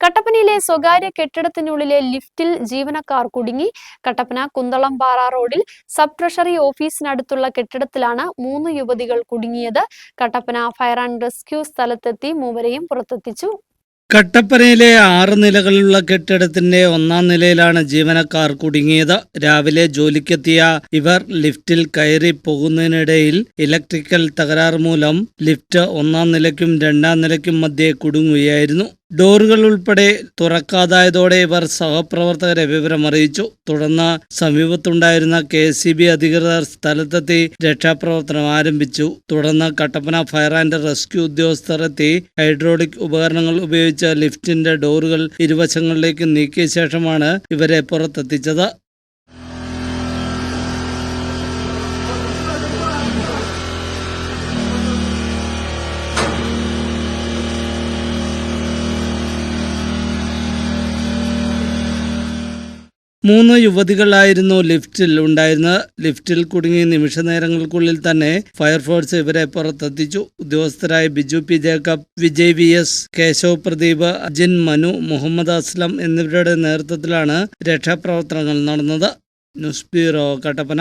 കട്ടപ്പനയിലെ സ്വകാര്യ കെട്ടിടത്തിനുള്ളിലെ ലിഫ്റ്റിൽ ജീവനക്കാർ കുടുങ്ങി. കട്ടപ്പന കുന്തളംപാറ റോഡിൽ സബ് ട്രഷറി ഓഫീസിനടുത്തുള്ള കെട്ടിടത്തിലാണ് മൂന്ന് യുവതികൾ കുടുങ്ങിയത്. കട്ടപ്പന ഫയർ ആൻഡ് റെസ്ക്യൂ സ്ഥലത്തെത്തി മൂവരെയും പുറത്തെത്തിച്ചു. കട്ടപ്പനയിലെ ആറ് നിലകളിലുള്ള കെട്ടിടത്തിന്റെ ഒന്നാം നിലയിലാണ് ജീവനക്കാർ കുടുങ്ങിയത്. രാവിലെ ജോലിക്കെത്തിയ ഇവർ ലിഫ്റ്റിൽ കയറി പോകുന്നതിനിടയിൽ ഇലക്ട്രിക്കൽ തകരാർ മൂലം ലിഫ്റ്റ് ഒന്നാം നിലയ്ക്കും രണ്ടാം നിലയ്ക്കും മധ്യേ കുടുങ്ങുകയായിരുന്നു. ഡോറുകൾ ഉൾപ്പെടെ തുറക്കാതായതോടെ ഇവർ സഹപ്രവർത്തകരെ വിവരം അറിയിച്ചു തുടർന്ന് സമീപത്തുണ്ടായിരുന്ന കെ സി ബി അധികൃതർ സ്ഥലത്തെത്തി രക്ഷാപ്രവർത്തനം ആരംഭിച്ചു. തുടർന്ന് കട്ടപ്പന ഫയർ ആൻഡ് റെസ്ക്യൂ ഉദ്യോഗസ്ഥർ എത്തി. ഹൈഡ്രോളിക് ഉപകരണങ്ങൾ ഉപയോഗിച്ച് ലിഫ്റ്റിന്റെ ഡോറുകൾ ഇരുവശങ്ങളിലേക്ക് നീക്കിയ ശേഷമാണ് ഇവരെ പുറത്തെത്തിച്ചത്. മൂന്ന് യുവതികളായിരുന്നു ലിഫ്റ്റിൽ ഉണ്ടായിരുന്നത്. ലിഫ്റ്റിൽ കുടുങ്ങിയ നിമിഷ നേരങ്ങൾക്കുള്ളിൽ തന്നെ ഫയർഫോഴ്സ് ഇവരെ പുറത്തെത്തിച്ചു. ഉദ്യോഗസ്ഥരായ Biju P Jacob Vijay V S Keshav Pradeep Ajin Manu Muhammad Aslam എന്നിവരുടെ നേതൃത്വത്തിലാണ് രക്ഷാപ്രവർത്തനങ്ങൾ നടന്നത്. News bureau Kattappana.